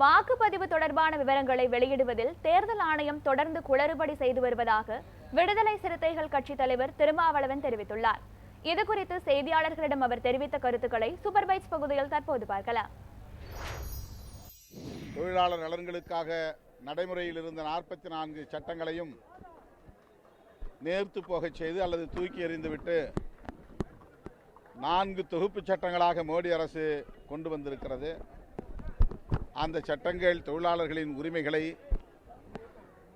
வாக்குப்பதிவு தொடர்பான விவரங்களை வெளியிடுவதில் தேர்தல் ஆணையம் தொடர்ந்து குளறுபடி செய்து வருவதாக விடுதலை சிறுத்தைகள் கட்சித் தலைவர் திருமாவளவன் தெரிவித்துள்ளார். இதுகுறித்து செய்தியாளர்களிடம் அவர் தெரிவித்த கருத்துக்களை சூப்பர்வைஸ் பகுதியில் தற்போது பார்க்கலாம். தொழிலாளர் நலன்களுக்காக நடைமுறையில் இருந்த நாற்பத்தி நான்கு சட்டங்களையும் நேர்த்து போகச் செய்து அல்லது தூக்கி எறிந்துவிட்டு நான்கு தொகுப்பு சட்டங்களாக மோடி அரசு கொண்டு வந்திருக்கிறது. அந்த சட்டங்கள் தொழிலாளர்களின் உரிமைகளை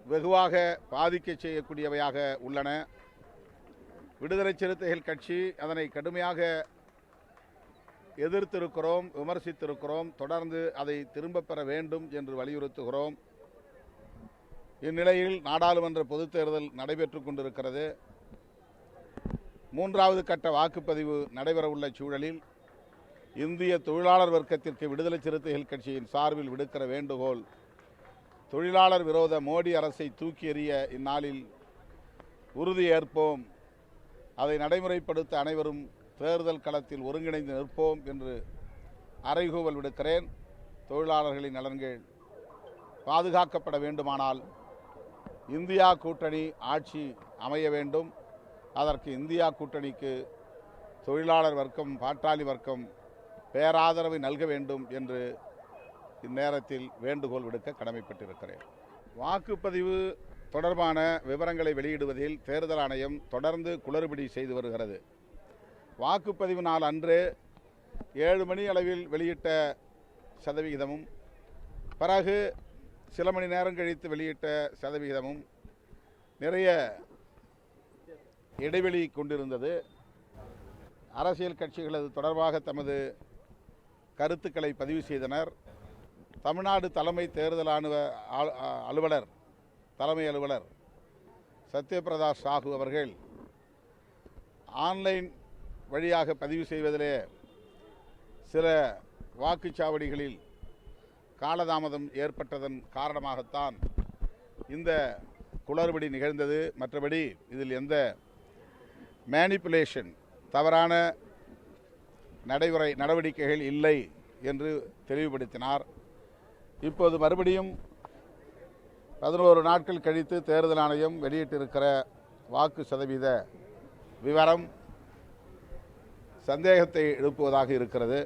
வெகுவாக பாதிக்க செய்யக்கூடியவையாக உள்ளன. விடுதலை சிறுத்தைகள் கட்சி அதனை கடுமையாக எதிர்த்திருக்கிறோம் விமர்சித்திருக்கிறோம் தொடர்ந்து அதை திரும்பப் பெற வேண்டும் என்று வலியுறுத்துகிறோம். இந்நிலையில் நாடாளுமன்ற பொதுத் தேர்தல் நடைபெற்று கொண்டிருக்கிறது. மூன்றாவது கட்ட வாக்குப்பதிவு நடைபெறவுள்ள சூழலில் இந்திய தொழிலாளர் வர்க்கத்திற்கு விடுதலை சிறுத்தைகள் கட்சியின் சார்பில் விடுக்கிற வேண்டுகோள் தொழிலாளர் விரோத மோடி அரசை தூக்கி எறிய இந்நாளில் உறுதி ஏற்போம். அதை நடைமுறைப்படுத்த அனைவரும் தேர்தல் களத்தில் ஒருங்கிணைந்து நிற்போம் என்று அறைகூவல் விடுக்கிறேன். தொழிலாளர்களின் நலன்கள் பாதுகாக்கப்பட வேண்டுமானால் இந்தியா கூட்டணி ஆட்சி அமைய வேண்டும். அதற்கு இந்தியா கூட்டணிக்கு தொழிலாளர் வர்க்கம் பாட்டாளி வர்க்கம் பேராதரவை நல்க வேண்டும் என்று இந்நேரத்தில் வேண்டுகோள் விடுக்க கடமைப்பட்டிருக்கிறேன். வாக்குப்பதிவு தொடர்பான விவரங்களை வெளியிடுவதில் தேர்தல் ஆணையம் தொடர்ந்து குளறுபடி செய்து வருகிறது. வாக்குப்பதிவு நாள் அன்று ஏழு மணி அளவில் வெளியிட்ட சதவிகிதமும் பிறகு சில மணி நேரம் கழித்து வெளியிட்ட சதவிகிதமும் நிறைய இடைவெளி கொண்டிருந்தது. அரசியல் கட்சிகள் அது தொடர்பாக தமது கருத்துக்களை பதிவு செய்தனர். தமிழ்நாடு தலைமை தேர்தல் ஆணுவ அலுவலர் தலைமை அலுவலர் சத்யபிரதா சாஹூ அவர்கள் ஆன்லைன் வழியாக பதிவு செய்வதிலே சில வாக்குச்சாவடிகளில் காலதாமதம் ஏற்பட்டதன் காரணமாகத்தான் இந்த குளறுபடி நிகழ்ந்தது. மற்றபடி இதில் எந்த மேனிப்புலேஷன் தவறான நடைமுறை நடவடிக்கைகள் இல்லை என்று தெளிவுபடுத்தினார். இப்போது மறுபடியும் பதினோரு நாட்கள் கழித்து தேர்தல் ஆணையம் வெளியிட்டிருக்கிற வாக்கு சதவீத விவரம் சந்தேகத்தை எழுப்புவதாக இருக்கிறது.